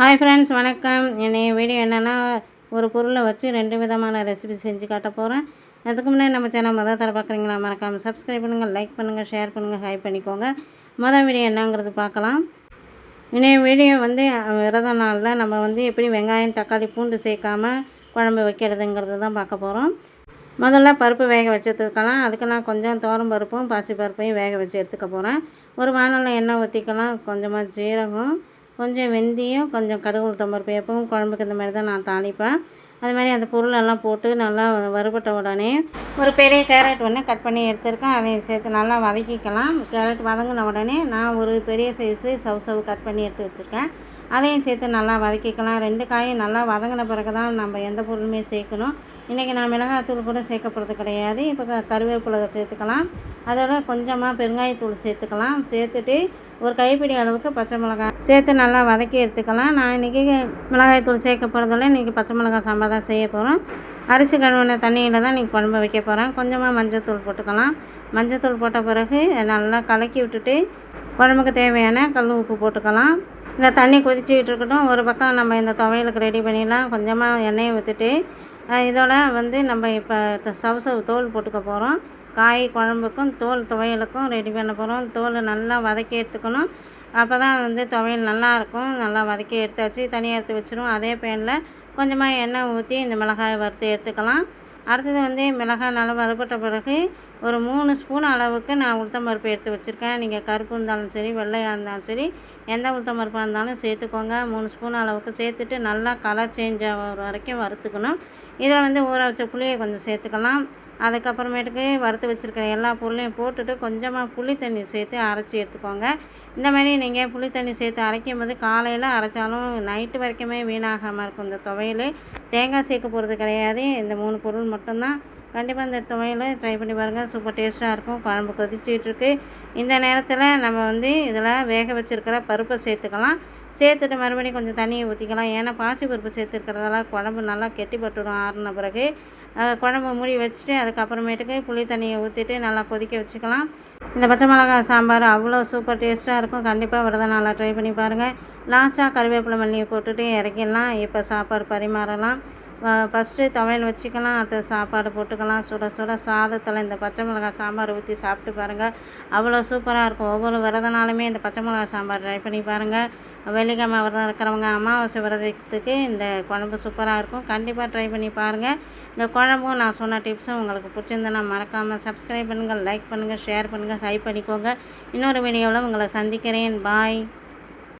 Hi friends வணக்கம். என்னைய video என்னென்னா ஒரு பொருளை வச்சு ரெண்டு விதமான ரெசிபி செஞ்சு காட்ட போகிறேன் அதுக்கு முன்னாடி நம்ம சேனல் மொதல் தர பார்க்குறீங்களா மறக்காமல் சப்ஸ்கிரைப் பண்ணுங்கள் லைக் பண்ணுங்கள் ஷேர் பண்ணுங்கள் ஹை பண்ணிக்கோங்க. மொதல் வீடியோ என்னங்கிறது பார்க்கலாம். இன்றைய வீடியோ வந்து விரத நாளில் நம்ம வந்து எப்படி வெங்காயம் தக்காளி பூண்டு சேர்க்காமல் குழம்பு வைக்கிறதுங்கிறது தான் பார்க்க போகிறோம் முதல்ல பருப்பு வேக வச்சதுக்கலாம் அதுக்கு நான் கொஞ்சம் தோரம் பருப்பும் பாசி பருப்பையும் வேக வச்சு எடுத்துக்க போகிறேன் ஒரு வானலில் எண்ணெய் ஊற்றிக்கலாம் கொஞ்சமாக ஜீரகம் கொஞ்சம் வெந்தயம் கொஞ்சம் கடுகு உளுத்தம்பருப்பு எப்பவும் குழம்புக்கு இந்த மாதிரி தான் நான் தாளிப்பேன். அது மாதிரி அந்த பொருளெல்லாம் போட்டு நல்லா வறுபட்ட உடனே ஒரு பெரிய கேரட் ஒன்று கட் பண்ணி எடுத்துருக்கேன். அதையும் சேர்த்து நல்லா வதக்கிக்கலாம். கேரட் வதங்கின உடனே நான் ஒரு பெரிய சைஸு சவு சவு கட் பண்ணி எடுத்து வச்சுருக்கேன். அதையும் சேர்த்து நல்லா வதக்கிக்கலாம். ரெண்டு காயும் நல்லா வதங்கின பிறகு தான் நம்ம எந்த பொருளுமே சேர்க்கணும். இன்றைக்கி நான் மிளகாத்தூள் கூட சேர்க்கப்படுறது கிடையாது. இப்போ க கருவேப்பிலை சேர்த்துக்கலாம். அதோட கொஞ்சமாக பெருங்காயத்தூள் சேர்த்துக்கலாம். சேர்த்துட்டு ஒரு கைப்பிடி அளவுக்கு பச்சை மிளகாய் சேர்த்து நல்லா வதக்கி எடுத்துக்கலாம். நான் இன்றைக்கி மிளகாய்த்தூள் சேர்க்க போகிறதில்ல இன்றைக்கி பச்சை மிளகாய் சாம்பார் தான் செய்ய போகிறோம் அரிசி கழுவின தண்ணியில் தான் இன்றைக்கி குழம்பு வைக்க போகிறேன் கொஞ்சமாக மஞ்சத்தூள் போட்டுக்கலாம். மஞ்சத்தூள் போட்ட பிறகு நல்லா கலக்கி விட்டுட்டு குழம்புக்கு தேவையான கல் உப்பு போட்டுக்கலாம். இந்த தண்ணி கொதிச்சுக்கிட்டு இருக்கட்டும். ஒரு பக்கம் நம்ம இந்த துவையலுக்கு ரெடி பண்ணிடலாம். கொஞ்சமாக எண்ணெயை ஊற்றிட்டு இதோட வந்து நம்ம இப்போ சவு சவு தோல் போட்டுக்க போகிறோம் காய் குழம்புக்கும் தோல் துவையலுக்கும் ரெடி பண்ண போகிறோம் தோல் நல்லா வதக்கி எடுத்துக்கணும். அப்போ தான் வந்து துவையல் நல்லாயிருக்கும் நல்லா வதக்கி எடுத்தாச்சு. தனியாக எடுத்து வச்சிரும் அதே பேனில் கொஞ்சமாக எண்ணெய் ஊற்றி இந்த மிளகாயை வறுத்து எடுத்துக்கலாம். அடுத்தது வந்து மிளகாய் நல்லா வறுபட்ட பிறகு ஒரு மூணு ஸ்பூன் அளவுக்கு நான் உளுத்தம் பருப்பு எடுத்து வச்சுருக்கேன். நீங்கள் கருப்பு இருந்தாலும் சரி வெள்ளையாக இருந்தாலும் சரி எந்த உளுத்தம் பருப்பாக இருந்தாலும் சேர்த்துக்கோங்க. மூணு ஸ்பூன் அளவுக்கு சேர்த்துட்டு நல்லா கலர் சேஞ்ச் ஆகிற வரைக்கும் வறுத்துக்கணும். இதில் வந்து ஊற வச்ச புளியை கொஞ்சம் சேர்த்துக்கலாம். அதுக்கப்புறமேட்டுக்கு வறுத்து வச்சுருக்கிற எல்லா பொருளையும் போட்டுட்டு கொஞ்சமாக புளி தண்ணி சேர்த்து அரைச்சி எடுத்துக்கோங்க. இந்த மாதிரி நீங்கள் புளி தண்ணி சேர்த்து அரைக்கும் போது காலையில் அரைச்சாலும் நைட்டு வரைக்குமே வீணாகாமல் இருக்கும். இந்த துவையல் தேங்காய் சேர்க்க போகிறது கிடையாது. இந்த மூணு பொருள் மட்டும்தான். கண்டிப்பாக இந்த துவையல் ட்ரை பண்ணி பாருங்கள் சூப்பர் டேஸ்ட்டாக இருக்கும். குழம்பு கொதிச்சிட்ருக்கு இந்த நேரத்தில் நம்ம வந்து இதில் வேக வச்சுருக்கிற பருப்பை சேர்த்துக்கலாம். சேர்த்துட்டு மறுபடியும் கொஞ்சம் தண்ணியை ஊற்றிக்கலாம் ஏன்னா பாசி பருப்பு சேர்த்துருக்கிறதால குழம்பு நல்லா கெட்டிப்பட்டுடும் ஆறின பிறகு. குழம்பு மூடி வச்சுட்டு அதுக்கப்புறமேட்டுக்கு புளி தண்ணியை ஊற்றிட்டு நல்லா கொதிக்க வச்சுக்கலாம். இந்த பச்சை மிளகாய் சாம்பார் அவ்வளோ சூப்பர் டேஸ்ட்டாக இருக்கும். கண்டிப்பாக விரத நாளாக ட்ரை பண்ணி பாருங்கள் லாஸ்ட்டாக கருவேப்பிலை மல்லியை போட்டுட்டு இறக்கிடலாம். இப்போ சாப்பாடு பரிமாறலாம். ஃபஸ்ட்டு துவையல் வச்சுக்கலாம் அடுத்த சாப்பாடு போட்டுக்கலாம். சுட சுட சாதத்தில் இந்த பச்சை மிளகாய் சாம்பார் ஊற்றி சாப்பிட்டு பாருங்கள் அவ்வளோ சூப்பராக இருக்கும். ஒவ்வொரு விரதனாலுமே இந்த பச்சை மிளகாய் சாம்பார் ட்ரை பண்ணி பாருங்கள் வெள்ளிக்கிழமை விரதம் இருக்கிறவங்க அமாவாசை விரதத்துக்கு இந்த குழம்பு சூப்பராக இருக்கும். கண்டிப்பாக ட்ரை பண்ணி பாருங்கள் இந்த குழம்பும் நான் சொன்ன டிப்ஸும் உங்களுக்கு பிடிச்சிருந்தேன்னா மறக்காமல் சப்ஸ்கிரைப் பண்ணுங்கள் லைக் பண்ணுங்கள் ஷேர் பண்ணுங்கள் ஹை பண்ணிக்கோங்க. இன்னொரு வீடியோவில் உங்களை சந்திக்கிறேன். பாய்